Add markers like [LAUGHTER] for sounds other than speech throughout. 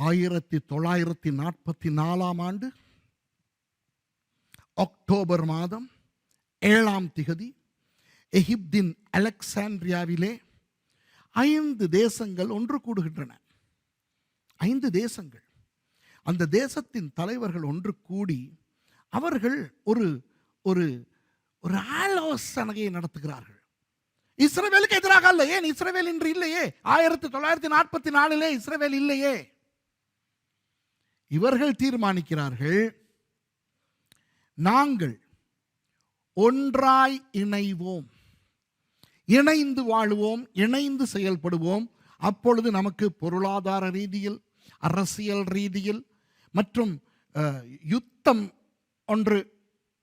ஆயிரத்தி தொள்ளாயிரத்தி நாற்பத்தி நாலாம் ஆண்டு அக்டோபர் மாதம் ஏழாம் திகதி எகிப்தின் அலெக்சாண்ட்ரியாவிலே ஐந்து தேசங்கள் ஒன்று கூடுகின்றன. ஐந்து தேசங்கள். அந்த தேசத்தின் தலைவர்கள் ஒன்று கூடி அவர்கள் ஒரு ஒரு ஒரு ஆலோசனையை நடத்துகிறார்கள். இஸ்ரவேலுக்கு எதிராக அல்ல ஏன் இஸ்ரேவேல் இன்று இல்லையே? ஆயிரத்தி தொள்ளாயிரத்தி நாற்பத்தி நாலிலே இஸ்ரவேல் இல்லையே? இவர்கள் தீர்மானிக்கிறார்கள் நாங்கள் ஒன்றாய் இணைவோம். இணைந்து வாழுவோம் இணைந்து செயல்படுவோம். அப்பொழுது நமக்கு பொருளாதார ரீதியில் அரசியல் ரீதியில் மற்றும் அஹ், யுத்தம் ஒன்று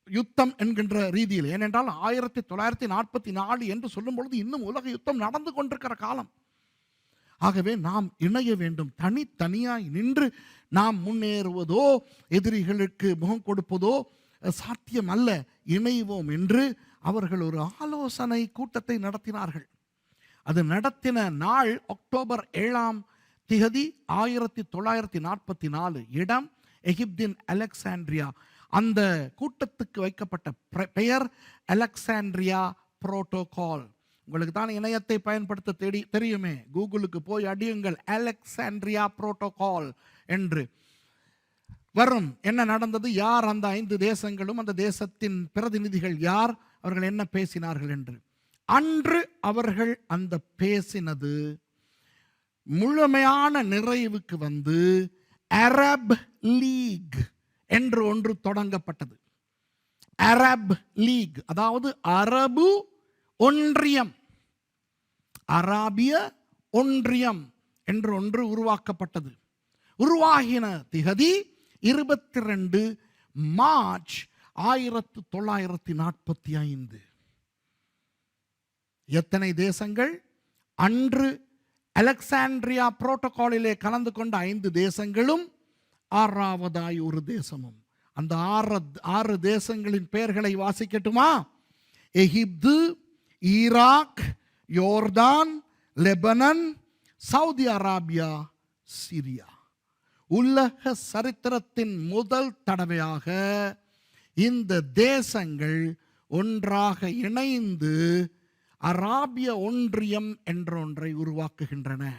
யுத்தம் என்கின்ற ரீதியில். ஏனென்றால் ஆயிரத்தி தொள்ளாயிரத்தி நாற்பத்தி நாலு என்று சொல்லும் பொழுது இன்னும் உலக யுத்தம் நடந்து கொண்டிருக்கிற காலம். ஆகவே நாம் இணைய வேண்டும். தனித்தனியாய் நின்று நாம் முன்னேறுவதோ எதிரிகளுக்கு முகம் கொடுப்பதோ சாத்தியம் அல்ல இணைவோம் என்று அவர்கள் ஒரு ஆலோசனை கூட்டத்தை நடத்தினார்கள். அது நடத்தின நாள் அக்டோபர் ஏழாம் திகதி ஆயிரத்தி தொள்ளாயிரத்தி நாற்பத்தி நாலு இடம் எகிப்தின் அலெக்சாண்ட்ரியா. அந்த கூட்டத்துக்கு வைக்கப்பட்ட பெயர் அலெக்சாண்ட்ரியா புரோட்டோகால். உங்களுக்கு தான் இணையத்தை பயன்படுத்த தெரி தெரியுமே. கூகுளுக்கு போய் அடியுங்கள். அலெக்சாண்ட்ரியா புரோட்டோகால் என்று. வரும். என்ன நடந்தது? யார் அந்த ஐந்து தேசங்களும் அந்த தேசத்தின் பிரதிநிதிகள் யார்? அவர்கள் என்ன பேசினார்கள் என்று. அன்று அவர்கள் அந்த பேசினது முழுமையான நிறைவுக்கு வந்து அரப் லீக் என்று ஒன்று தொடங்கப்பட்டது. அரப் லீக் அதாவது அரபு ஒன்றியம். அராபிய ஒன்றியம் என்று ஒன்று உருவாக்கப்பட்டது. உருவாகின திகதி இருபத்தி ரெண்டு மார்ச் ஆயிரத்து தொள்ளாயிரத்தி நாற்பத்தி ஐந்து. எத்தனை தேசங்கள்? அன்று அலெக்சாண்ட்ரியா புரோட்டோகாலிலே கலந்து கொண்ட ஐந்து தேசங்களும் ஆறாவதாய் ஒரு தேசமும். அந்த ஆறு ஆறு தேசங்களின் பெயர்களை வாசிக்கட்டுமா? எகிப்து ஈராக் யோர்தான் லெபனன் சவுதி அராபியா சிரியா உலக சரித்திரத்தின் முதல் தடவையாக இந்த தேசங்கள் ஒன்றாக இணைந்து அராபிய ஒன்றியம் என்ற ஒன்றை உருவாக்குகின்றன.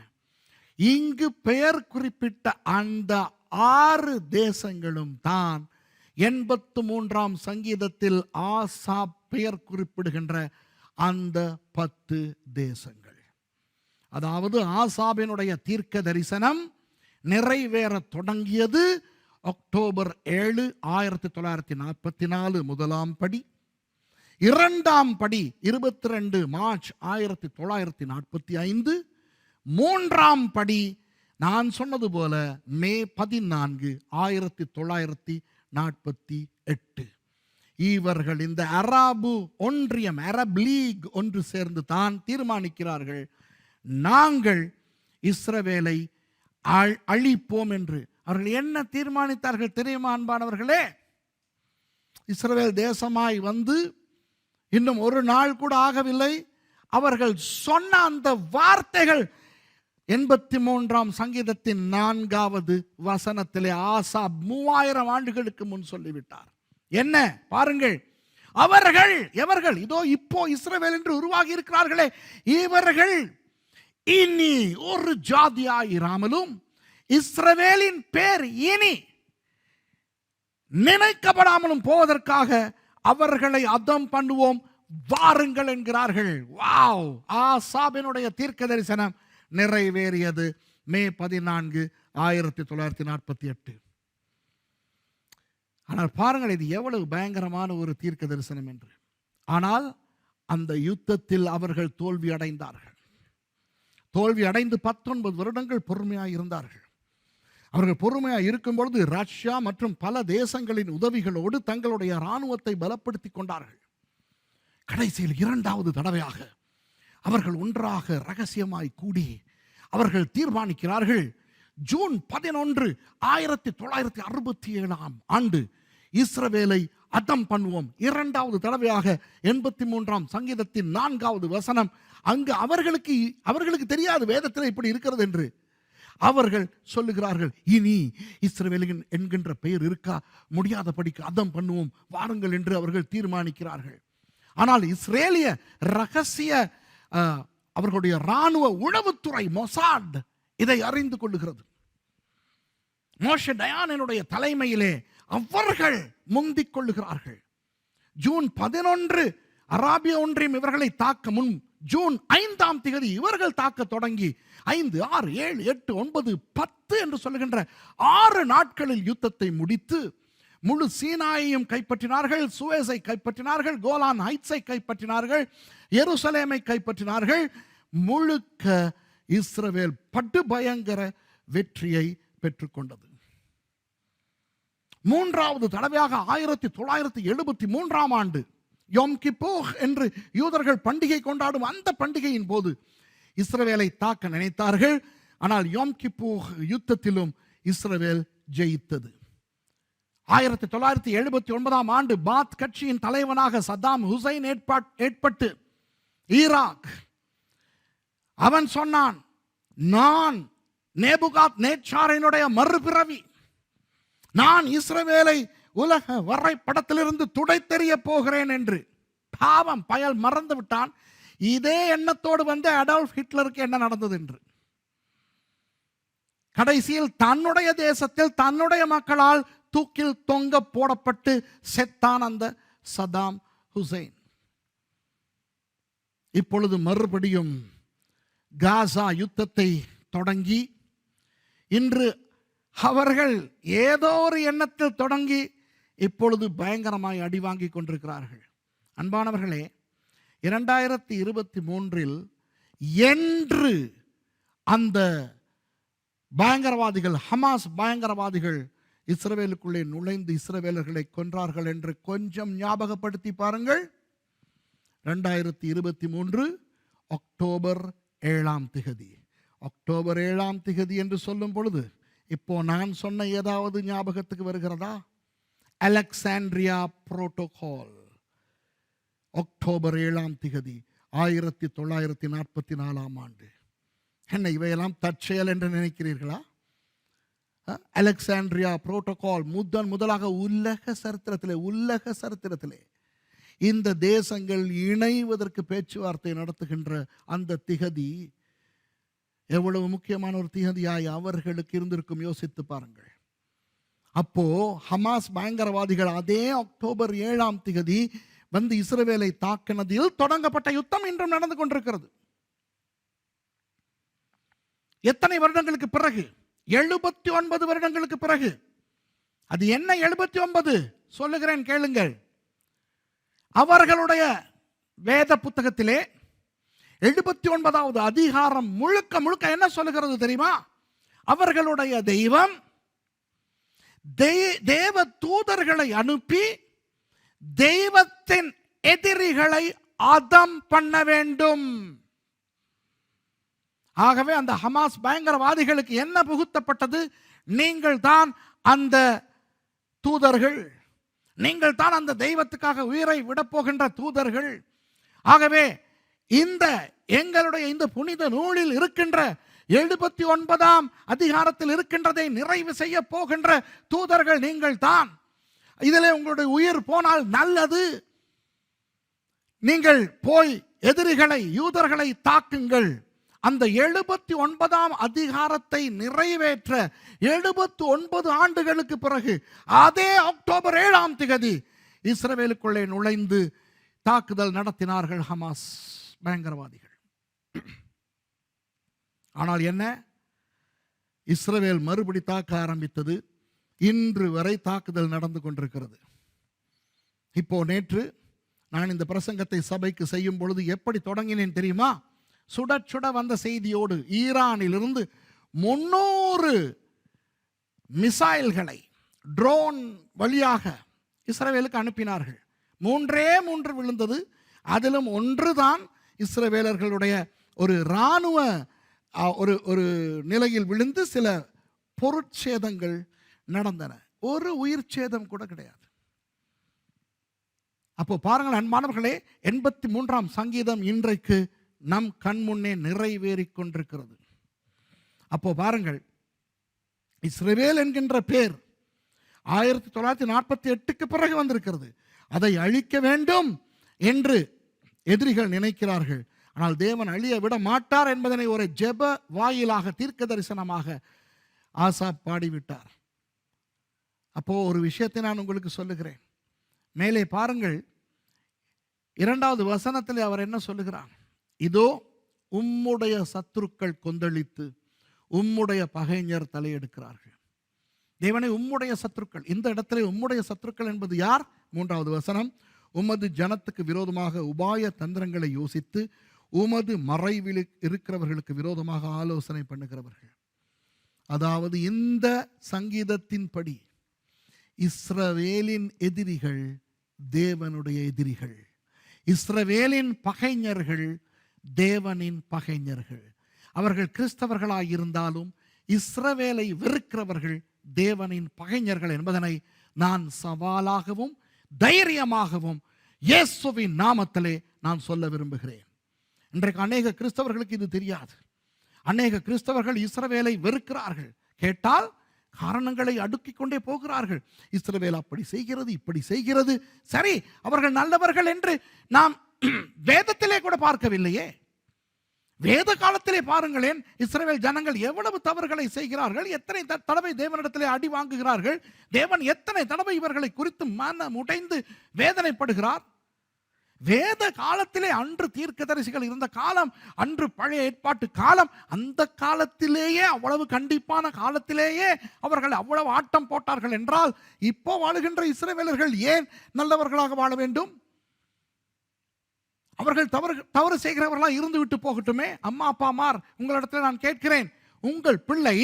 இங்கு பெயர் குறிப்பிட்ட அந்த ஆறு தேசங்களும் தான் எண்பத்து மூன்றாம் சங்கீதத்தில் ஆசா பெயர் குறிப்பிடுகின்ற அந்த பத்து தேசங்கள். அதாவது ஆசாபினுடைய தீர்க்க தரிசனம் நிறைவேறத் தொடங்கியது அக்டோபர் ஏழு ஆயிரத்தி தொள்ளாயிரத்தி நாற்பத்தி நாலு முதலாம் படி. இரண்டாம் படி இருபத்தி ரெண்டு மார்ச் ஆயிரத்தி தொள்ளாயிரத்தி நாற்பத்தி ஐந்து. மூன்றாம் படி நான் சொன்னது போல மே பதினான்கு ஆயிரத்தி தொள்ளாயிரத்தி நாற்பத்தி எட்டு. இவர்கள் இந்த அராபு ஒன்றியம் அரப் லீக் ஒன்று சேர்ந்து தான் தீர்மானிக்கிறார்கள். நாங்கள் இஸ்ரவேலை அழிப்போம் என்று. அவர்கள் என்ன தீர்மானித்தார்கள் தெரியுமா அன்பானவர்களே? இஸ்ரவேல் தேசமாய் வந்து இன்னும் ஒரு நாள் கூட ஆகவில்லை. அவர்கள் சொன்ன அந்த வார்த்தைகள் எண்பத்தி மூன்றாம் சங்கீதத்தின் நான்காவது வசனத்திலே ஆசா மூவாயிரம் ஆண்டுகளுக்கு முன் சொல்லிவிட்டார். என்ன? பாருங்கள். அவர்கள் எவர்கள்? இதோ இப்போ இஸ்ரவேல் என்று உருவாகி இருக்கிறார்களே இவர்கள் இனி ஒரு ஜாதியாயிராமலும் இஸ்ரவேலின் பேர் இனி நினைக்கப்படாமலும் போவதற்காக அவர்களை அதம் பண்ணுவோம். வாருங்கள் என்கிறார்கள். வாவ்! ஆசாபினுடைய தீர்க்க தரிசனம் நிறைவேறியது மே பதினான்கு ஆயிரத்தி தொள்ளாயிரத்தி நாற்பத்தி எட்டு. ஆனால் பாருங்கள் இது எவ்வளவு பயங்கரமான ஒரு தீர்க்க தரிசனம் என்று. ஆனால் அந்த யுத்தத்தில் அவர்கள் தோல்வி அடைந்தார்கள். தோல்வி அடைந்து பத்தொன்பது வருடங்கள் பொறுமையாக இருந்தார்கள். அவர்கள் பொறுமையாக இருக்கும் பொழுது ரஷ்யா மற்றும் பல தேசங்களின் உதவிகளோடு தங்களுடைய இராணுவத்தை பலப்படுத்தி கொண்டார்கள். கடைசியில் இரண்டாவது தடவையாக அவர்கள் ஒன்றாக ரகசியமாய் கூடி அவர்கள் தீர்மானிக்கிறார்கள் ஜூன் பதினொன்று ஆயிரத்தி தொள்ளாயிரத்தி அறுபத்தி ஏழாம் ஆண்டு இஸ்ரவேலை அதம் பண்ணுவோம். இரண்டாவது தடவையாக எண்பத்தி மூன்றாம் சங்கீதத்தின் நான்காவது வசனம் அங்கு அவர்களுக்கு அவர்களுக்கு தெரியாது வேதத்தில் இப்படி இருக்கிறது என்று. அவர்கள் சொல்லுகிறார்கள் இனி இஸ்ரவேலின் என்கின்ற பெயர் இருக்கா? முடியாதபடிக்கு அதம் பண்ணுவோம். வாருங்கள் என்று அவர்கள் தீர்மானிக்கிறார்கள். ஆனால் இஸ்ரேலிய ரகசிய அஹ், அவர்களுடைய இராணுவ உளவுத்துறை மொசாட் இதை அறிந்து கொள்ளுகிறது. மோஷ டயானினுடைய தலைமையிலே அவர்கள் முந்திக் கொள்ளுகிறார்கள் ஜூன் பதினொன்று அராபிய ஒன்றியம் இவர்களை தாக்க முன் ஜூன் ஐந்தாம் திகதி இவர்கள் தாக்க தொடங்கி ஐந்து ஆறு ஏழு எட்டு ஒன்பது பத்து என்று சொல்லுகின்ற ஆறு நாட்களில் யுத்தத்தை முடித்து முழு சீனாயையும் கைப்பற்றினார்கள் சுவேஸை கைப்பற்றினார்கள் கோலான் ஹைட்ஸை கைப்பற்றினார்கள் எருசலேமை கைப்பற்றினார்கள். முழுக்க இஸ்ரவேல் பட்டு பயங்கர வெற்றியை பெற்றுக்கொண்டது. மூன்றாவது தடவையாக ஆயிரத்தி தொள்ளாயிரத்தி எழுபத்தி மூன்றாம் ஆண்டு யோம் கிப்போர் என்று யூதர்கள் பண்டிகை கொண்டாடும் அந்த பண்டிகையின் போது இஸ்ரவேலை தாக்க நினைத்தார்கள். ஆனால் யோம் கிப்போர் யுத்தத்திலும் இஸ்ரவேல் ஜெயித்தது. ஆயிரத்தி தொள்ளாயிரத்தி எழுபத்தி ஒன்பதாம் ஆண்டு பாத் கட்சியின் தலைவனாக சதாம் ஹுசைன் ஏற்பாட் ஏற்பட்டு ஈராக். அவன் சொன்னான் நான் நேபுகாத் நேச்சாரினுடைய மறுபிறவி நான் இஸ்ரவேலை உலக வரைபடத்திலிருந்து துடைத்தெறிய போகிறேன் என்று பாவம் பயல் மறந்து விட்டான். இதே எண்ணத்தோடு வந்து அடால்ஃப் ஹிட்லருக்கு என்ன நடந்தது என்று? கடைசியில் தன்னுடைய தேசத்தில் தன்னுடைய மக்களால் தூக்கில் தொங்க போடப்பட்டு செத்தான் அந்த சதாம் ஹுசைன். இப்பொழுது மறுபடியும் காசா யுத்தத்தை தொடங்கி இன்று அவர்கள் ஏதோ ஒரு எண்ணத்தில் தொடங்கி இப்பொழுது பயங்கரமாய் அடி வாங்கி கொண்டிருக்கிறார்கள். அன்பானவர்களே இரண்டாயிரத்தி இருபத்தி மூன்றில் என்று அந்த பயங்கரவாதிகள் ஹமாஸ் பயங்கரவாதிகள் இஸ்ரவேலுக்குள்ளே நுழைந்து இஸ்ரவேலர்களை கொன்றார்கள் என்று கொஞ்சம் ஞாபகப்படுத்தி பாருங்கள். ரெண்டாயிரத்தி இருபத்தி மூன்று அக்டோபர் ஏழாம் திகதி. அக்டோபர் ஏழாம் திகதி என்று சொல்லும் பொழுது இப்போ நான் சொன்ன ஏதாவது ஞாபகத்துக்கு வருகிறதா? Alexandria protocol. அக்டோபர் ஏழாம் திகதி ஆயிரத்தி தொள்ளாயிரத்தி நாற்பத்தி நாலாம் ஆண்டு. என்ன இவையெல்லாம் தற்செயல் என்று நினைக்கிறீர்களா? அலெக்சாண்ட்ரியா புரோட்டோகால் முதன் முதலாக உலக சரித்திரத்திலே உலக சரித்திரத்திலே இந்த தேசங்கள் இணைவதற்கு பேச்சுவார்த்தை நடத்துகின்ற அந்த திகதி எவ்வளவு முக்கியமான ஒரு திகதியாய் அவர்களுக்கு இருந்திருக்கும் யோசித்து பாருங்கள். அப்போ ஹமாஸ் பயங்கரவாதிகள் அதே அக்டோபர் ஏழாம் திகதி வந்து இஸ்ரவேலை தாக்கினதில் தொடங்கப்பட்ட யுத்தம் இன்றும் நடந்து கொண்டிருக்கிறது. எத்தனை வருடங்களுக்கு பிறகு? எழுபத்தி ஒன்பது வருடங்களுக்கு பிறகு. அது என்ன எழுபத்தி ஒன்பது சொல்லுகிறேன் கேளுங்கள். அவர்களுடைய வேத புத்தகத்திலே எழுபத்தி ஒன்பதாவது அதிகாரம் முழுக்க முழுக்க என்ன சொல்லுகிறது தெரியுமா? அவர்களுடைய தெய்வம் தே- தேவ தூதர்களை அனுப்பி தெய்வத்தின் எதிரிகளை அதம் பண்ண வேண்டும். ஆகவே அந்த ஹமாஸ் பயங்கரவாதிகளுக்கு என்ன புகுத்தப்பட்டது? நீங்கள் தான் அந்த தூதர்கள். நீங்கள் தான் அந்த தெய்வத்துக்காக உயிரை விடப்போகின்ற தூதர்கள். ஆகவே இந்த எங்களுடைய இந்த புனித நூலில் இருக்கின்ற எழுபத்தி ஒன்பதாம் அதிகாரத்தில் இருக்கின்றதை நிறைவு செய்ய போகின்ற தூதர்கள் நீங்கள் தான். இதில் உங்களுடைய உயிர் போனால் நல்லது. நீங்கள் போய் எதிரிகளை யூதர்களை தாக்குங்கள். அந்த எழுபத்தி ஒன்பதாம் அதிகாரத்தை நிறைவேற்ற எழுபத்தி ஒன்பது ஆண்டுகளுக்கு பிறகு அதே அக்டோபர் ஏழாம் திகதி இஸ்ரவேலுக்குள்ளே நுழைந்து தாக்குதல் நடத்தினார்கள் ஹமாஸ். பயங்கரவாதிகள். ஆனால் என்ன? இஸ்ரவேல் மறுபடி தாக்க ஆரம்பித்தது. இன்று வரை தாக்குதல் நடந்து கொண்டிருக்கிறது. இப்போ நேற்று நான் இந்த பிரசங்கத்தை சபைக்கு செய்யும் பொழுது எப்படி தொடங்கினேன் தெரியுமா? சுட சுட வந்த செய்தியோடு ஈரானிலிருந்து முன்னூறு மிசைல்களை ட்ரோன் வழியாக இஸ்ரவேலுக்கு அனுப்பினார்கள். மூன்றே மூன்று விழுந்தது. அதிலும் ஒன்றுதான் இஸ்ரவேலர்களுடைய ஒரு இராணுவ ஒரு ஒரு நிலையில் விழுந்து சில பொருட்சேதங்கள் நடந்தன. ஒரு உயிர் சேதம் கூட கிடையாது. அப்போ பாருங்கள் அன்பானவர்களே எண்பத்தி மூன்றாம் சங்கீதம் இன்றைக்கு நம் கண் முன்னே நிறைவேறி கொண்டிருக்கிறது. அப்போ பாருங்கள் இஸ்ரவேல் என்கின்ற பேர் ஆயிரத்தி தொள்ளாயிரத்தி நாற்பத்தி எட்டுக்கு பிறகு வந்திருக்கிறது. அதை அழிக்க வேண்டும் என்று எதிரிகள் நினைக்கிறார்கள். ஆனால் தேவன் அழிய விட மாட்டார் என்பதனை ஒரு ஜெப வாயிலாக தீர்க்க தரிசனமாக ஆசா பாடிவிட்டார். அப்போ ஒரு விஷயத்தை நான் உங்களுக்கு சொல்லுகிறேன். மேலே பாருங்கள். இரண்டாவது வசனத்தில் அவர் என்ன சொல்லுகிறார்? இதோ உம்முடைய சத்துருக்கள் கொந்தளித்து உம்முடைய பகைஞர் தலையெடுக்கிறார்கள். தேவனை உம்முடைய சத்துருக்கள். இந்த இடத்துல உம்முடைய சத்துருக்கள் என்பது யார்? மூன்றாவது வசனம். உமது ஜனத்துக்கு விரோதமாக உபாய தந்திரங்களை யோசித்து உமது மறைவில் இருக்கிறவர்களுக்கு விரோதமாக ஆலோசனை பண்ணுகிறவர்கள். அதாவது இந்த சங்கீதத்தின்படி இஸ்ரவேலின் எதிரிகள் தேவனுடைய எதிரிகள். இஸ்ரவேலின் பகைஞர்கள் தேவனின் பகைஞர்கள். அவர்கள் கிறிஸ்தவர்களாக இருந்தாலும் இஸ்ரவேலை வெறுக்கிறவர்கள் தேவனின் பகைஞர்கள் என்பதனை நான் சவாலாகவும் தைரியமாகவும் இயேசுவின் நாமத்திலே நான் சொல்ல விரும்புகிறேன். இன்றைக்கு அநேக கிறிஸ்தவர்களுக்கு இது தெரியாது. அநேக கிறிஸ்தவர்கள் இஸ்ரவேலை வெறுக்கிறார்கள். கேட்டால் காரணங்களை அடுக்கிக் கொண்டே போகிறார்கள். இஸ்ரவேல் அப்படி செய்கிறது இப்படி செய்கிறது. சரி அவர்கள் நல்லவர்கள் என்று நாம் [CLEARS THROAT] வேதத்திலே கூட பார்க்கவில்லையே. வேத காலத்திலே பாருங்களேன் இஸ்ரேல் ஜனங்கள் எவ்வளவு தவறுகளை செய்கிறார்கள் எத்தனை த- தடவை தேவனிடத்திலே அடி வாங்குகிறார்கள் தேவன் எத்தனை தடவை இவர்களை குறித்து மன உடைந்து வேதனைப்படுகிறார்? வேத காலத்திலே அன்று தீர்க்கதரிசிகள் இருந்த காலம் அன்று பழைய ஏற்பாட்டு காலம் அந்த காலத்திலேயே அவ்வளவு கண்டிப்பான காலத்திலேயே அவர்கள் அவ்வளவு ஆட்டம் போட்டார்கள் என்றால் இப்போ வாழுகின்ற இஸ்ரவேலர்கள் ஏன் நல்லவர்களாக வாழ வேண்டும்? அவர்கள் தவறு தவறு செய்கிறவர்களாக இருந்து விட்டு போகட்டுமே. அம்மா அப்பா மார் உங்களிடத்தில் நான் கேட்கிறேன். உங்கள் பிள்ளை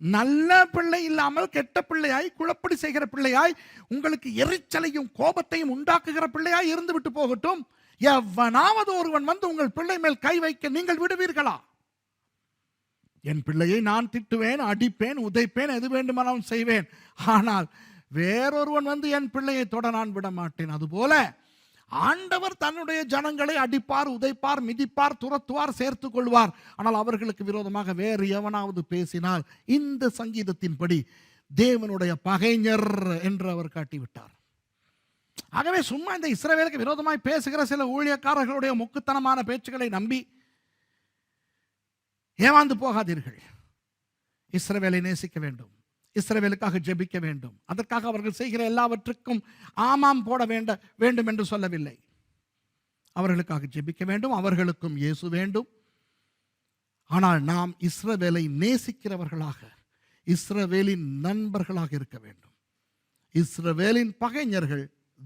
நல்ல பிள்ளை இல்லாமல் கெட்ட பிள்ளையாய் குழப்படி செய்கிற பிள்ளையாய் உங்களுக்கு எரிச்சலையும் கோபத்தையும் உண்டாக்குகிற பிள்ளையாய் இருந்து விட்டு போகட்டும். எவனாவது ஒருவன் வந்து உங்கள் பிள்ளை மேல் கை வைக்க நீங்கள் விடுவீர்களா? என் பிள்ளையை நான் திட்டுவேன் அடிப்பேன் உதைப்பேன் எது வேண்டுமானாலும் செய்வேன். ஆனால் வேறொருவன் வந்து என் பிள்ளையை தொட நான் விட மாட்டேன். அதுபோல ஆண்டவர் தன்னுடைய ஜனங்களை அடிப்பார் உதைப்பார் மிதிப்பார் துரத்துவார் சேர்த்து கொள்வார். ஆனால் அவர்களுக்கு விரோதமாக வேறு எவனாவது பேசினால் இந்த சங்கீதத்தின்படி தேவனுடைய பகைஞர் என்று அவர் காட்டிவிட்டார். ஆகவே சும்மா இந்த இஸ்ரவேலுக்கு விரோதமாய் பேசுகிற சில ஊழியக்காரர்களுடைய முக்குத்தனமான பேச்சுக்களை நம்பி ஏமாந்து போகாதீர்கள். இஸ்ரவேலை நேசிக்க வேண்டும். இஸ்ரவேலுக்காக ஜெபிக்க வேண்டும். அதற்காக அவர்கள் செய்கிற எல்லாவற்றுக்கும் ஆமாம் போட வேண்ட வேண்டும் என்று சொல்லவில்லை. அவர்களுக்காக ஜெபிக்க வேண்டும். அவர்களுக்கும் இயேசு வேண்டும். ஆனால் நாம் இஸ்ரவேலை நேசிக்கிறவர்களாக இஸ்ரவேலின் நண்பர்களாக இருக்க வேண்டும். இஸ்ரவேலின் பகைஞர்கள்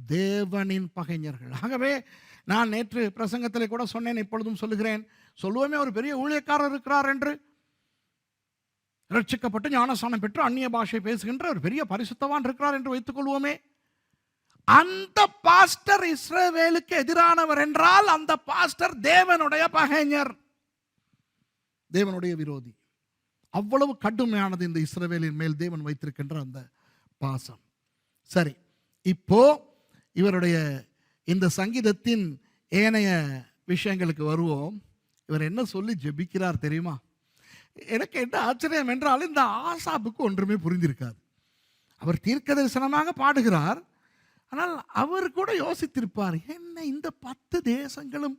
தேவனின் பகைஞர்கள். ஆகவே நான் நேற்று பிரசங்கத்தில் கூட சொன்னேன் இப்பொழுதும் சொல்லுகிறேன். சொல்லுவோமே ஒரு பெரிய ஊழியக்காரர் இருக்கிறார் என்று. ரட்சிக்கப்பட்டு ஞானஸ்தானம் பெற்று அந்நிய பாஷை பேசுகின்ற ஒரு பெரிய பரிசுத்தவான் இருக்கிறார் என்று வைத்துக்கொள்வோமே. அந்த பாஸ்டர் இஸ்ரேவேலுக்கு எதிரானவர் என்றால் அந்த பாஸ்டர் தேவனுடைய பகைஞர். தேவனுடைய விரோதி. அவ்வளவு கடுமையானது இந்த இஸ்ரவேலின் மேல் தேவன் வைத்திருக்கின்ற அந்த பாசம். சரி இப்போ இவருடைய இந்த சங்கீதத்தின் ஏனைய விஷயங்களுக்கு வருவோம். இவர் என்ன சொல்லி ஜெபிக்கிறார் தெரியுமா? எனக்கு என்ன ஆச்சரியம் என்றால் இந்த ஆசாப்புக்கு ஒன்றுமே புரிந்திருக்காது. அவர் தீர்க்க தரிசனமாக பாடுகிறார். ஆனால் அவர் கூட யோசித்திருப்பார் என்ன இந்த பத்து தேசங்களும்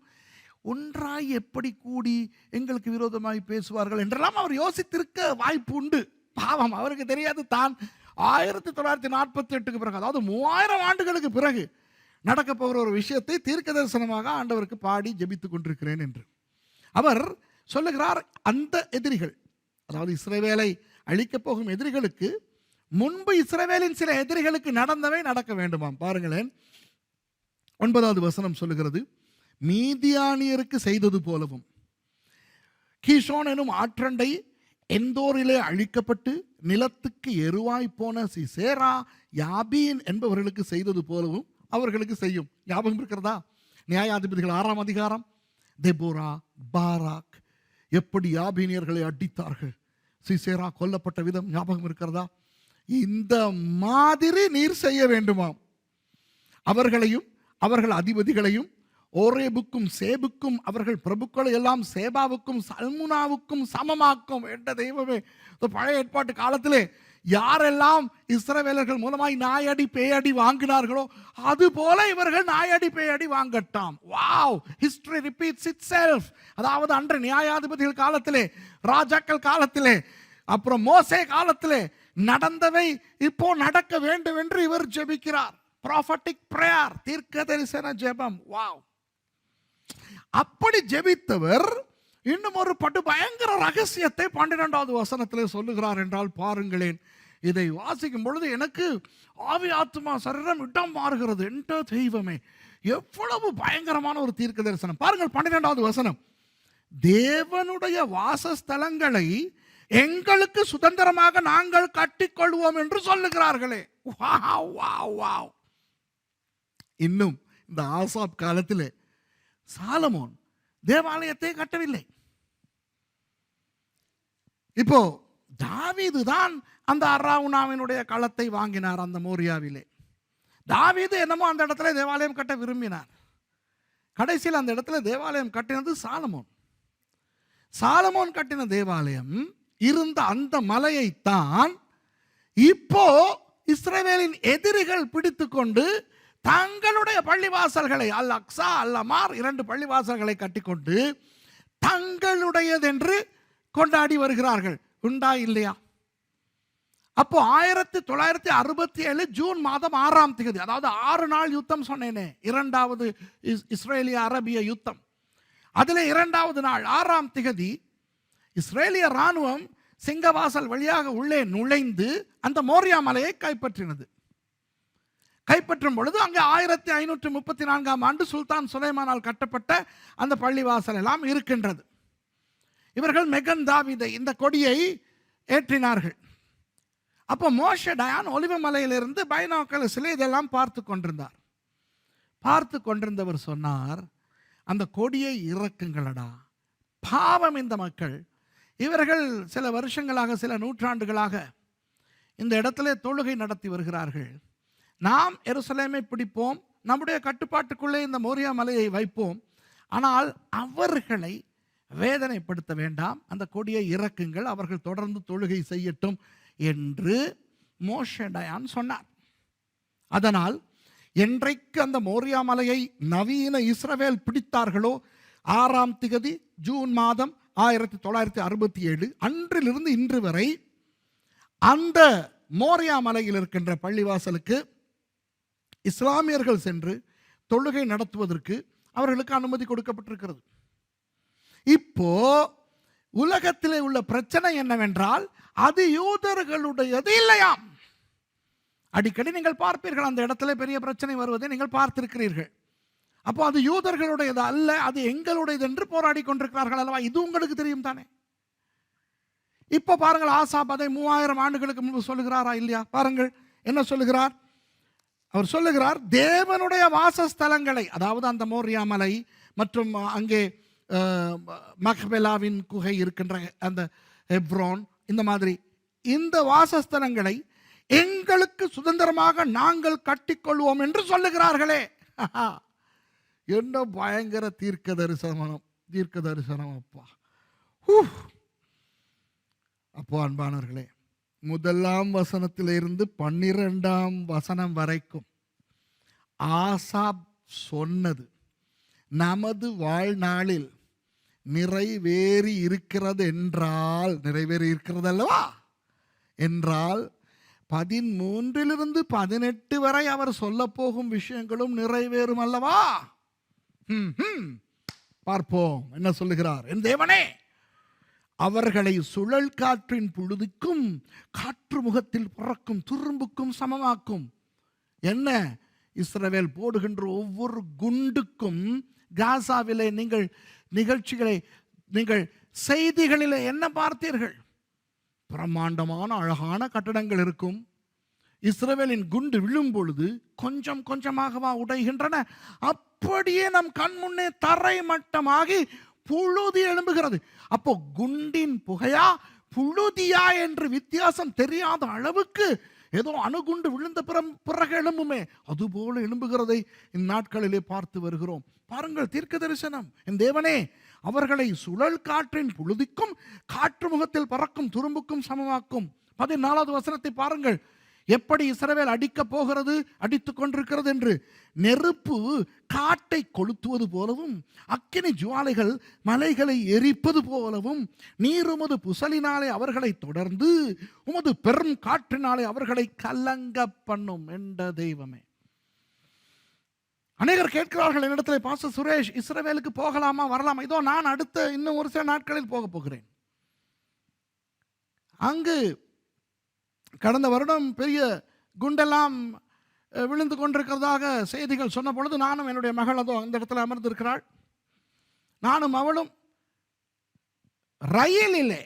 ஒன்றாய் எப்படி கூடி எங்களுக்கு விரோதமாய் பேசுவார்கள்? என்றெல்லாம் அவர் யோசித்திருக்க வாய்ப்பு உண்டு. பாவம் அவருக்கு தெரியாது தான். ஆயிரத்தி தொள்ளாயிரத்தி நாற்பத்தி எட்டுக்கு பிறகு அதாவது மூவாயிரம் ஆண்டுகளுக்கு பிறகு நடக்க போகிற ஒரு விஷயத்தை தீர்க்க தரிசனமாக ஆண்டவருக்கு பாடி ஜெபித்துக் கொண்டிருக்கிறேன் என்று. அவர் சொல்லுகிறார் அந்த எதிரிகள். அதாவது இஸ்ரவேலை அழிக்கப் போகும் எதிரிகளுக்கு முன்பு இஸ்ரவேலின் சில எதிரிகளுக்கு நடந்தவை நடக்க வேண்டுமாம். பாருங்களேன். ஒன்பதாவது வசனம் சொல்லுகிறது மீதியானியருக்கு செய்தது போலவும். கீஷோன் எனும் ஆற்றண்டை எந்தோரிலே அழிக்கப்பட்டு நிலத்துக்கு எருவாய் போன சிசேரா யாபீன் என்பவர்களுக்கு செய்தது போலவும் அவர்களுக்கு செய்யும். ஞாபகம் இருக்கிறதா? நியாயாதிபதிகள் ஆறாம் அதிகாரம். தெபோரா பாராக் எப்படி யாபீனியர்களை அடித்தார்கள்? சிசேரா கொல்லப்பட்ட விதம் ஞாபகம் இருக்கிறதா? இந்த மாதிரி நீர் செய்ய வேண்டுமாம். அவர்களையும் அவர்கள் அதிபதிகளையும் ஓரேபுக்கும் சேபுக்கும் அவர்கள் பிரபுக்களை எல்லாம் சேபாவுக்கும் சல்முனாவுக்கும் சமமாக்கும். என்ற தெய்வமே இந்த பழைய ஏற்பாட்டு காலத்திலே யாரெல்லாம் இஸ்ரவேலர்கள் மூலமாய் நாயடி பேயடி வாங்கினார்களோ அது போல இவர்கள் நாயடி பேயடி வாங்கட்டாம். Wow history repeats itself அதாவது அன்று நியாயாதிபதிகள் காலத்திலே ராஜாக்கள் காலத்திலே அப்புறம் மோசே காலத்திலே நடந்தவை இப்போ நடக்க வேண்டும் என்று இவர் ஜெபிக்கிறார். ப்ராஃபட்டிக் பிரேயர் தீர்க்க தரிசன ஜெபம். வாவ் அப்படி ஜெபித்தவர் இன்னும் ஒரு பட்டு பயங்கர ரகசியத்தை பன்னிரெண்டாவது வசனத்திலே சொல்லுகிறார் என்றால் பாருங்களேன். இதை வாசிக்கும் பொழுது எனக்கு ஆவி ஆத்மா சரீரம் இடம் மாறுகிறது. என்ற தெய்வமே எவ்வளவு பயங்கரமான ஒரு தீர்க்க தரிசனம் பாருங்கள் பன்னிரெண்டாவது வசனம். தேவனுடைய வாசஸ்தலங்களை எங்களுக்கு சுதந்திரமாக நாங்கள் கட்டிக்கொள்வோம் என்று சொல்லுகிறார்களே. வாவ் வாவ் இன்னும் இந்த ஆசாப் காலத்தில் சாலமோன் தேவாலயத்தை கட்டவில்லை. இப்போ தாவீது தான் அந்த அராவுனாவினுடைய களத்தை வாங்கினார் அந்த மோரியாவிலே. தாவீது என்னமோ அந்த இடத்துல தேவாலயம் கட்ட விரும்பினார். கடைசியில் அந்த இடத்துல தேவாலயம் கட்டினது சாலமோன். சாலமோன் கட்டின தேவாலயம் இருந்த அந்த மலையைத்தான் இப்போ இஸ்ரேவேலின் எதிரிகள் பிடித்துக்கொண்டு தங்களுடைய பள்ளிவாசல்களை அல் அக்ஸா அல் அமார் இரண்டு பள்ளிவாசல்களை கட்டிக்கொண்டு தங்களுடையதென்று கொண்டாடி வருகிறார்கள். உண்டா இல்லையா? அப்போ ஆயிரத்தி தொள்ளாயிரத்தி அறுபத்தி ஏழு ஜூன் மாதம் ஆறாம் தேதி அதாவது ஆறு நாள் யுத்தம் சொன்னேனே இரண்டாவது இஸ்- இஸ்ரேலிய அரபிய யுத்தம். அதில் இரண்டாவது நாள் ஆறாம் திகதி இஸ்ரேலிய ராணுவம் சிங்கவாசல் வழியாக உள்ளே நுழைந்து அந்த மோரியா மலையை கைப்பற்றினது. கைப்பற்றும் பொழுது அங்கே ஆயிரத்தி ஐநூற்றி முப்பத்தி நான்காம் ஆண்டு சுல்தான் சுலைமானால் கட்டப்பட்ட அந்த பள்ளிவாசல் எல்லாம் இருக்கின்றது. இவர்கள் மெகன் தாவிதை இந்த கொடியை ஏற்றினார்கள். அப்போ மோஷ டயான் ஒலிவமலையிலிருந்து பைனாக்கலஸில் இதெல்லாம் பார்த்து கொண்டிருந்தார். பார்த்து கொண்டிருந்தவர் சொன்னார் அந்த கொடியை இறக்குங்களடா. பாவம் இந்த மக்கள். இவர்கள் சில வருஷங்களாக சில நூற்றாண்டுகளாக இந்த இடத்துல தொழுகை நடத்தி வருகிறார்கள். நாம் எருசலேமை பிடிப்போம். நம்முடைய கட்டுப்பாட்டுக்குள்ளே இந்த மோரியா மலையை வைப்போம். ஆனால் அவர்களை வேதனைப்படுத்த வேண்டாம். அந்த கொடியை இறக்குங்கள். அவர்கள் தொடர்ந்து தொழுகை செய்யட்டும். என்று மோஷடயான் சொன்னார். அதனால் என்றைக்கு அந்த மோரியா மலையை நவீன இஸ்ரவேல் பிடித்தார்களோ ஆறாம் திகதி ஜூன் மாதம் ஆயிரத்தி தொள்ளாயிரத்தி அறுபத்தி ஏழு அன்றிலிருந்து இன்று வரை அந்த மோரியா மலையில் இருக்கின்ற பள்ளிவாசலுக்கு இஸ்லாமியர்கள் சென்று தொழுகை நடத்துவதற்கு அவர்களுக்கு அனுமதி கொடுக்கப்பட்டிருக்கிறது. இப்போ உலகத்திலே உள்ள பிரச்சனை என்னவென்றால் அது யூதர்களுடையது இல்லையாம். அடிக்கடி நீங்கள் பார்ப்பீர்கள் அந்த இடத்துல பெரிய பிரச்சனை வருவதை நீங்கள் பார்த்திருக்கிறீர்கள். அப்போ அது யூதர்களுடையது அல்ல அது எங்களுடையது என்று போராடி கொண்டிருக்கிறார்கள் அல்லவா? இது உங்களுக்கு தெரியும் தானே? இப்போ பாருங்கள் ஆசாப் அதை மூவாயிரம் ஆண்டுகளுக்கு முன்பு சொல்லுகிறாரா இல்லையா? பாருங்கள் என்ன சொல்லுகிறார்? அவர் சொல்லுகிறார் தேவனுடைய வாசஸ்தலங்களை அதாவது அந்த மோர்யாமலை மற்றும் அங்கே அஹ், மக்பெலாவின் குகை இருக்கின்ற அந்த ஹெப்ரோன் இந்த மாதிரி. இந்த வாசஸ்தலங்களை எங்களுக்கு சுதந்திரமாக நாங்கள் கட்டிக்கொள்வோம் என்று சொல்லுகிறார்களே. என்ன பயங்கர தீர்க்க தரிசனம் தீர்க்க தரிசனம் அப்பா. அப்போ அன்பானவர்களே முதலாம் வசனத்திலிருந்து பன்னிரெண்டாம் வசனம் வரைக்கும் ஆசாப் சொன்னது நமது வாழ்நாளில் நிறைவேறி இருக்கிறது என்றால் நிறைவேறி இருக்கிறது அல்லவா? என்றால் பதிமூன்றிலிருந்து பதினெட்டு வரை அவர் சொல்ல போகும் விஷயங்களும் நிறைவேறும் அல்லவா? பார்ப்போம் என்ன சொல்லுகிறார்? என் தேவனே அவர்களை சுழல் காற்றின் புழுதிக்கும் காற்று முகத்தில் பிறக்கும் துரும்புக்கும் சமமாக்கும். என்ன? இஸ்ரவேல் போடுகின்ற ஒவ்வொரு குண்டுக்கும் காசாவிலே நீங்கள் நிகழ்ச்சிகளை நீங்கள் செய்திகளில் என்ன பார்த்தீர்கள்? பிரம்மாண்டமான அழகான கட்டடங்கள் இருக்கும். இஸ்ரேவேலின் குண்டு விழும் பொழுது கொஞ்சம் கொஞ்சமாகவா உடைகின்றன. அப்படியே நம் கண் முன்னே தரை மட்டமாகி புழுதி எழும்புகிறது. அப்போ குண்டின் புகையா? புழுதியா என்று வித்தியாசம் தெரியாத அளவுக்கு ஏதோ அணுகுண்டு விழுந்த பிறம் பிறகு எழும்புமே. அதுபோல எழும்புகிறதை இந்நாட்களிலே பார்த்து வருகிறோம். பாருங்கள் தீர்க்க தரிசனம் என் தேவனே அவர்களை சுழல் காற்றின் புழுதிக்கும் காற்று முகத்தில் பறக்கும் துரும்புக்கும் சமமாக்கும். பதினாலாவது வசனத்தை பாருங்கள். எப்படி இஸ்ரவேல் அடிக்கப் போகிறது அடித்து கொண்டிருக்கிறது என்று நெருப்பு காட்டை கொளுத்துவது போலவும் அக்கினி ஜுவாலைகள் மலைகளை எரிப்பது போலவும் நீர் உமது புசலினாலே அவர்களை தொடர்ந்து உமது பெரும் காற்றினாலே அவர்களை கலங்க பண்ணும் என்ற தெய்வமே. அநேகர் கேட்கிறார்கள் என்னிடத்தில் பாச சுரேஷ் இஸ்ரவேலுக்கு போகலாமா வரலாமா? இதோ நான் அடுத்த இன்னும் ஒரு சில நாட்களில் போக போகிறேன். அங்கு கடந்த வருடம் பெரிய குண்டெல்லாம் விழுந்து கொண்டிருக்கிறதாக செய்திகள் சொன்ன பொழுது நானும் என்னுடைய மகள் அதோ அந்த இடத்துல அமர்ந்திருக்கிறாள். நானும் அவளும் ரயிலிலே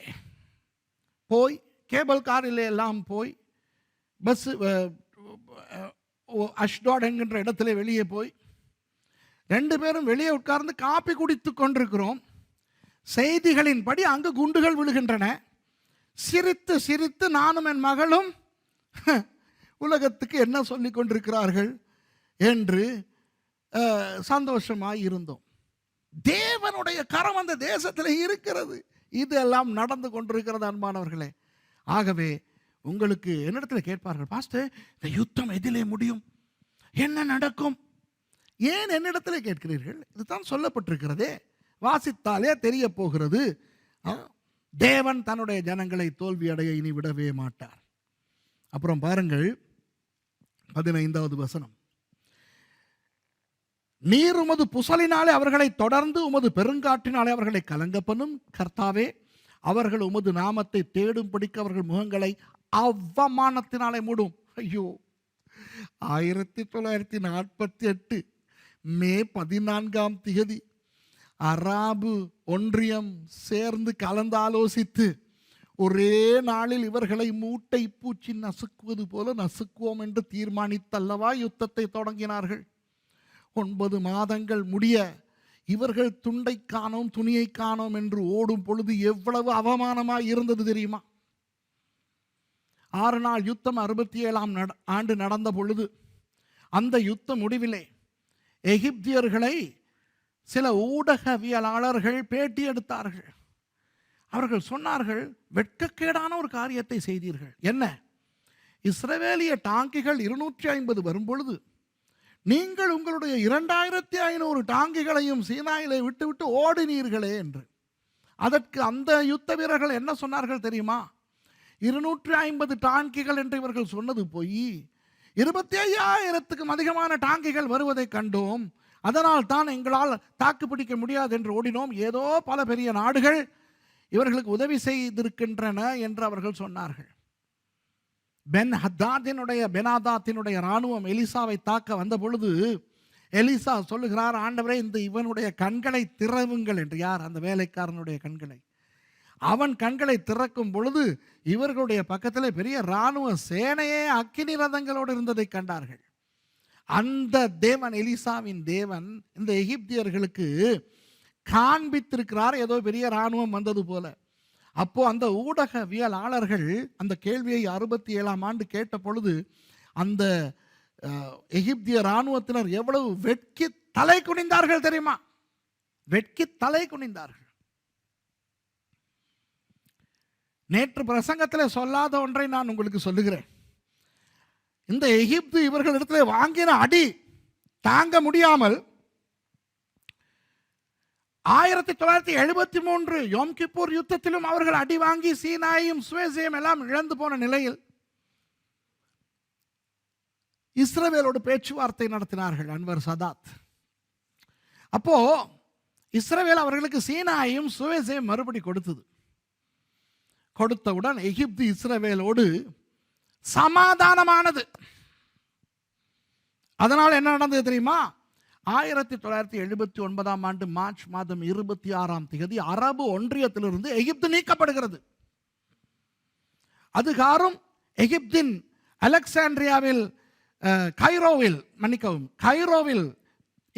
போய் கேபிள் காரிலே எல்லாம் போய் பஸ்ஸு அஷ்டாட் என்கின்ற இடத்துல வெளியே போய் ரெண்டு பேரும் வெளியே உட்கார்ந்து காப்பி குடித்து கொண்டிருக்கிறோம். செய்திகளின்படி அங்கு குண்டுகள் விழுகின்றன. சிரித்து சிரித்து நானும் என் மகளும் [LAUGHS] உலகத்துக்கு என்ன சொல்லி கொண்டிருக்கிறார்கள் என்று சந்தோஷமாக இருந்தோம். தேவனுடைய கரம் அந்த தேசத்தில் இருக்கிறது. இதெல்லாம் நடந்து கொண்டிருக்கிறது அன்பானவர்களே. ஆகவே உங்களுக்கு என்னிடத்தில் கேட்பார்கள் பாஸ்டர் இந்த யுத்தம் எதிலே முடியும்? என்ன நடக்கும்? ஏன் என்னிடத்தில் கேட்கிறீர்கள்? இதுதான் சொல்லப்பட்டிருக்கிறதே. வாசித்தாலே தெரிய போகிறது. தேவன் தன்னுடைய ஜனங்களை தோல்வியடைய இனி விடவே மாட்டார். அப்புறம் பாருங்கள் பதினைந்தாவது வசனம். நீர் உமது புசலினாலே அவர்களை தொடர்ந்து உமது பெருங்காற்றினாலே அவர்களை கலங்கப்பனும் கர்த்தாவே அவர்கள் உமது நாமத்தை தேடும் பிடிக்க அவர்கள் முகங்களை அவமானத்தினாலே மூடும். ஐயோ! ஆயிரத்தி தொள்ளாயிரத்தி நாற்பத்தி எட்டு மே பதினான்காம் திகதி அராபு ஒன்றியம் சேர்ந்து கலந்தாலோசித்து ஒரே நாளில் இவர்களை மூட்டை பூச்சி நசுக்குவது போல நசுக்குவோம் என்று தீர்மானித்தல்லவா யுத்தத்தை தொடங்கினார்கள். ஒன்பது மாதங்கள் முடிய இவர்கள் துண்டை காணோம் துணியை காணோம் என்று ஓடும் பொழுது எவ்வளவு அவமானமாக இருந்தது தெரியுமா? ஆறு நாள் யுத்தம் அறுபத்தி ஏழாம் நட- ஆண்டு நடந்த பொழுது அந்த யுத்த முடிவிலே எகிப்தியர்களை சில ஊடகவியலாளர்கள் பேட்டி எடுத்தார்கள். அவர்கள் சொன்னார்கள் வெட்கக்கேடான ஒரு காரியத்தை செய்தீர்கள். என்ன? இஸ்ரவேலிய டாங்கிகள் இருநூற்றி ஐம்பது வரும்பொழுது நீங்கள் உங்களுடைய இரண்டாயிரத்தி ஐநூறு டாங்கிகளையும் சீனாயிலே விட்டுவிட்டு ஓடினீர்களே என்று. அதற்கு அந்த யுத்த வீரர்கள் என்ன சொன்னார்கள் தெரியுமா? இருநூற்றி ஐம்பது டாங்கிகள் என்று இவர்கள் சொன்னது போய் இருபத்தி ஐயாயிரத்துக்கும் அதிகமான டாங்கிகள் வருவதை கண்டோம். அதனால் தான் எங்களால் தாக்கு பிடிக்க முடியாது என்று ஓடினோம். ஏதோ பல பெரிய நாடுகள் இவர்களுக்கு உதவி செய்திருக்கின்றன என்று அவர்கள் சொன்னார்கள். பென் ஹத்தாத்தினுடைய பெனாதாத்தினுடைய இராணுவம் எலிசாவை தாக்க வந்த பொழுது எலிசா சொல்லுகிறார் ஆண்டவரே இந்த இவனுடைய கண்களை திறவுங்கள் என்று. யார்? அந்த வேலைக்காரனுடைய கண்களை. அவன் கண்களை திறக்கும் பொழுது இவர்களுடைய பக்கத்தில் பெரிய இராணுவ சேனையே அக்கினி ரதங்களோடு இருந்ததை கண்டார்கள். அந்த தேவன் எலிசாவின் தேவன் இந்த எகிப்தியர்களுக்கு காண்பித்திருக்கிறார். ஏதோ பெரிய இராணுவம் வந்தது போல. அப்போ அந்த ஊடகவியலாளர்கள் அந்த கேள்வியை அறுபத்தி ஏழாம் ஆண்டு கேட்ட பொழுது அந்த எகிப்திய இராணுவத்தினர் எவ்வளவு வெட்கி தலை குனிந்தார்கள் தெரியுமா? வெட்கி தலை குனிந்தார்கள். நேற்று பிரசங்கத்தில் சொல்லாத ஒன்றை நான் உங்களுக்கு சொல்லுகிறேன். இந்த எகிப்து இவர்களிடத்துல வாங்கின அடி தாங்க முடியாமல் ஆயிரத்தி தொள்ளாயிரத்தி எழுபத்தி மூன்று யோம் கிப்பூர் யுத்தத்திலும் அவர்கள் அடி வாங்கி சீனாயும் சுவேசையும் எல்லாம் இழந்து போன நிலையில் இஸ்ரவேலோடு பேச்சுவார்த்தை நடத்தினார்கள் அன்வர் சதாத். அப்போ இஸ்ரவேல் அவர்களுக்கு சீனாயும் சுவேசையும் மறுபடி கொடுத்தது. கொடுத்தவுடன் எகிப்து இஸ்ரவேலோடு சமாதானமானது. அதனால் என்ன நடந்தது தெரியுமா? ஆயிரத்தி தொள்ளாயிரத்தி எழுபத்தி ஒன்பதாம் ஆண்டு மார்ச் மாதம் இருபத்தி ஆறாம் தேதி அரபு ஒன்றியத்திலிருந்து எகிப்து நீக்கப்படுகிறது. அதுகாரும் எகிப்தின் அலெக்சாண்ட்ரியாவில் கைரோவில் மன்னிக்கவும் கைரோவில்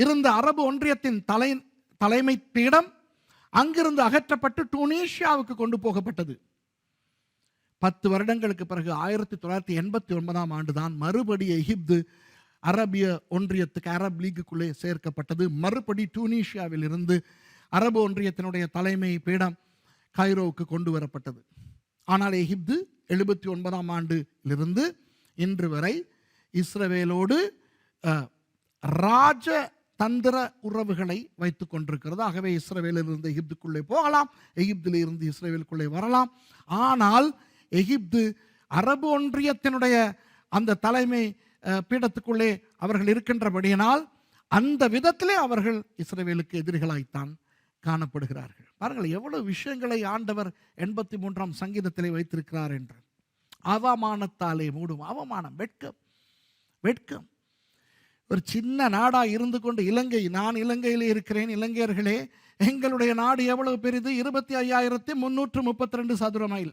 இருந்த அரபு ஒன்றியத்தின் தலை தலைமை பீடம் அங்கிருந்து அகற்றப்பட்டு டுனீஷியாவுக்கு கொண்டு போகப்பட்டது. பத்து வருடங்களுக்கு பிறகு ஆயிரத்தி தொள்ளாயிரத்தி எண்பத்தி ஒன்பதாம் ஆண்டு தான் மறுபடி எகிப்து அரபிய ஒன்றியத்துக்கு அரப் லீக்குள்ளே சேர்க்கப்பட்டது. மறுபடி டூனீஷியாவில் இருந்து அரபு ஒன்றியத்தினுடைய தலைமை பீடம் கைரோவுக்கு கொண்டு வரப்பட்டது. ஆனால் எகிப்து எழுபத்தி ஒன்பதாம் ஆண்டிலிருந்து இன்று வரை இஸ்ரவேலோடு ராஜ தந்திர உறவுகளை வைத்துக் கொண்டிருக்கிறது. ஆகவே இஸ்ரேவேலில் இருந்து எகிப்துக்குள்ளே போகலாம் எகிப்தில் இருந்து இஸ்ரேலுக்குள்ளே வரலாம். ஆனால் எகிப்து அரபு ஒன்றியத்தினுடைய அந்த தலைமை பீடத்துக்குள்ளே அவர்கள் இருக்கின்றபடியினால் அந்த விதத்திலே அவர்கள் இஸ்ரேவேலுக்கு எதிரிகளாய்த்தான் காணப்படுகிறார்கள். பாருங்கள் எவ்வளவு விஷயங்களை ஆண்டவர் எண்பத்தி மூன்றாம் சங்கீதத்திலே வைத்திருக்கிறார் என்று. அவமானத்தாலே மூடும் அவமானம் வெட்கம் வெட்கம். ஒரு சின்ன நாடாக இருந்து கொண்டு இலங்கை நான் இலங்கையில் இருக்கிறேன் இலங்கையர்களே எங்களுடைய நாடு எவ்வளவு பெரிது? இருபத்தி ஐயாயிரத்தி முன்னூற்று முப்பத்தி ரெண்டு சதுர மைல்.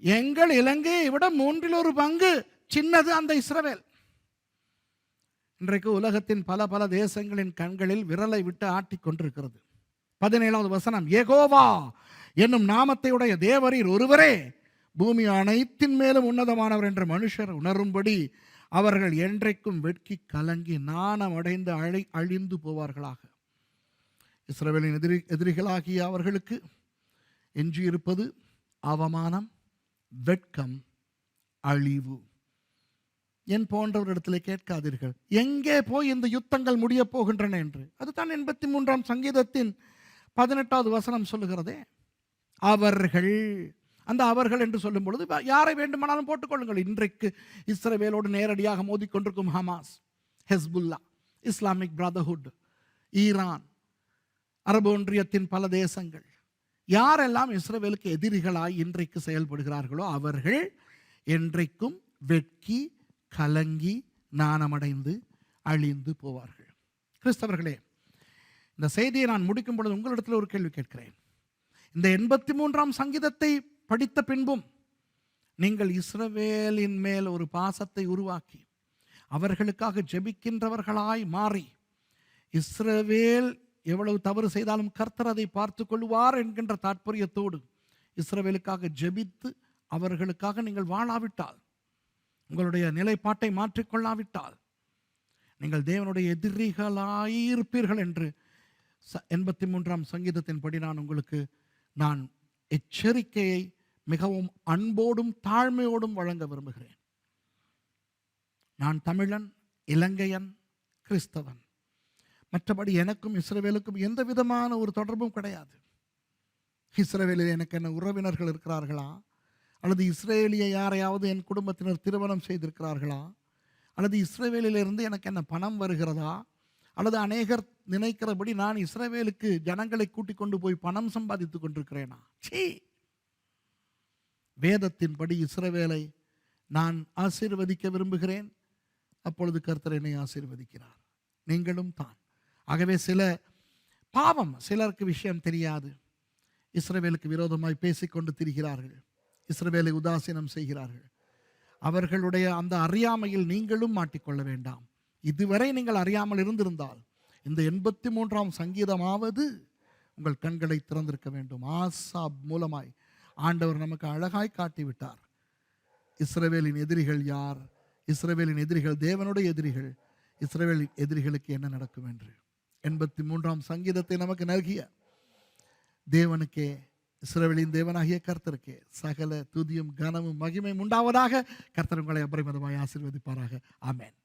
எங்கள் இலங்கையை விட மூன்றில் ஒரு பங்கு சின்னது அந்த இஸ்ரவேல். இன்றைக்கு உலகத்தின் பல பல தேசங்களின் கண்களில் விரலை விட்டு ஆட்டிக் கொண்டிருக்கிறது. பதினேழாவது வசனம் ஏகோவா என்னும் நாமத்தை உடைய தேவரீர் ஒருவரே பூமி அனைத்தின் மேலும் உன்னதமானவர் என்ற மனுஷர் உணரும்படி அவர்கள் என்றைக்கும் வெட்கி கலங்கி நாணம் அடைந்து அழை அழிந்து போவார்களாக. இஸ்ரவேலின் எதிரி எதிரிகளாகிய அவர்களுக்கு எஞ்சியிருப்பது அவமானம் வெட்கம் அழிவு. என் போன்றவரிடத்தில் கேட்காதீர்கள். எங்கே போய் இந்த யுத்தங்கள் முடியப் போகின்றன என்று? அதுதான் எண்பத்தி மூன்றாம் சங்கீதத்தின் பதினெட்டாவது வசனம் சொல்லுகிறதே. அவர்கள் அந்த அவர்கள் என்று சொல்லும் பொழுது யாரை வேண்டுமானாலும் போட்டுக்கொள்ளுங்கள். இன்றைக்கு இஸ்ரேவேலோடு நேரடியாக மோதிக்கொண்டிருக்கும் Hamas Hezbollah Islamic Brotherhood Iran அரபு ஒன்றியத்தின் பல தேசங்கள். யாரெல்லாம் இஸ்ரவேலுக்கு எதிரிகளாய் இன்றைக்கு செயல்படுகிறார்களோ அவர்கள் என்றைக்கும் வெட்கி கலங்கி நாணமடைந்து அழிந்து போவார்கள். கிறிஸ்தவர்களே இந்த செய்தியை நான் முடிக்கும் பொழுது உங்களிடத்தில் ஒரு கேள்வி கேட்கிறேன். இந்த எண்பத்தி மூன்றாம் சங்கீதத்தை படித்த பின்பும் நீங்கள் இஸ்ரவேலின் மேல் ஒரு பாசத்தை உருவாக்கி அவர்களுக்காக ஜெபிக்கின்றவர்களாய் மாறி இஸ்ரவேல் எவ்வளவு தவறு செய்தாலும் கர்த்தர் அதை பார்த்து கொள்வார் என்கின்ற தாற்பயத்தோடு இஸ்ரவேலுக்காக ஜெபித்து அவர்களுக்காக நீங்கள் வாழாவிட்டால் உங்களுடைய நிலைப்பாட்டை மாற்றிக்கொள்ளாவிட்டால் நீங்கள் தேவனுடைய எதிரிகளாயிருப்பீர்கள் என்று ச எண்பத்தி மூன்றாம் சங்கீதத்தின்படி நான் உங்களுக்கு நான் எச்சரிக்கையை மிகவும் அன்போடும் தாழ்மையோடும் வழங்க விரும்புகிறேன். நான் தமிழன் இலங்கையன் கிறிஸ்தவன். மற்றபடி எனக்கும் இஸ்ரவேலுக்கும் எந்த விதமான ஒரு தொடர்பும் கிடையாது. இஸ்ரவேலில் எனக்கு என்ன உறவினர்கள் இருக்கிறார்களா? அல்லது இஸ்ரேலிய யாரையாவது என் குடும்பத்தினர் திருமணம் செய்திருக்கிறார்களா? அல்லது இஸ்ரேவேலிலிருந்து எனக்கு என்ன பணம் வருகிறதா? அல்லது அநேகர் நினைக்கிறபடி நான் இஸ்ரேவேலுக்கு ஜனங்களை கூட்டிக் கொண்டு போய் பணம் சம்பாதித்துக் கொண்டிருக்கிறேனா? சீ வேதத்தின்படி இஸ்ரவேலை நான் ஆசீர்வதிக்க விரும்புகிறேன். அப்பொழுது கர்த்தர் என்னை ஆசீர்வதிக்கிறார். நீங்களும் தான். ஆகவே சில பாவம் சிலருக்கு விஷயம் தெரியாது. இஸ்ரவேலுக்கு விரோதமாய் பேசிக்கொண்டு திரிகிறார்கள். இஸ்ரவேலை உதாசீனம் செய்கிறார்கள். அவர்களுடைய அந்த அறியாமையில் நீங்களும் மாட்டிக்கொள்ள வேண்டாம். இதுவரை நீங்கள் அறியாமல் இருந்திருந்தால் இந்த எண்பத்தி மூன்றாம் சங்கீதமாவது உங்கள் கண்களை திறந்திருக்க வேண்டும். ஆசாப் மூலமாய் ஆண்டவர் நமக்கு அழகாய் காட்டிவிட்டார். இஸ்ரவேலின் எதிரிகள் யார்? இஸ்ரவேலின் எதிரிகள் தேவனுடைய எதிரிகள். இஸ்ரவேலின் எதிரிகளுக்கு என்ன நடக்கும் என்று? எண்பத்தி மூன்றாம் சங்கீதத்தை நமக்கு நல்கிய தேவனுக்கே இஸ்ரவேலின் தேவனாகிய கர்த்தருக்கே சகல துதியும் கனமும் மகிமையும் உண்டாவதாக கர்த்தர் உங்களை அபரிமிதமாய் ஆசீர்வதிப்பாராக. ஆமேன்.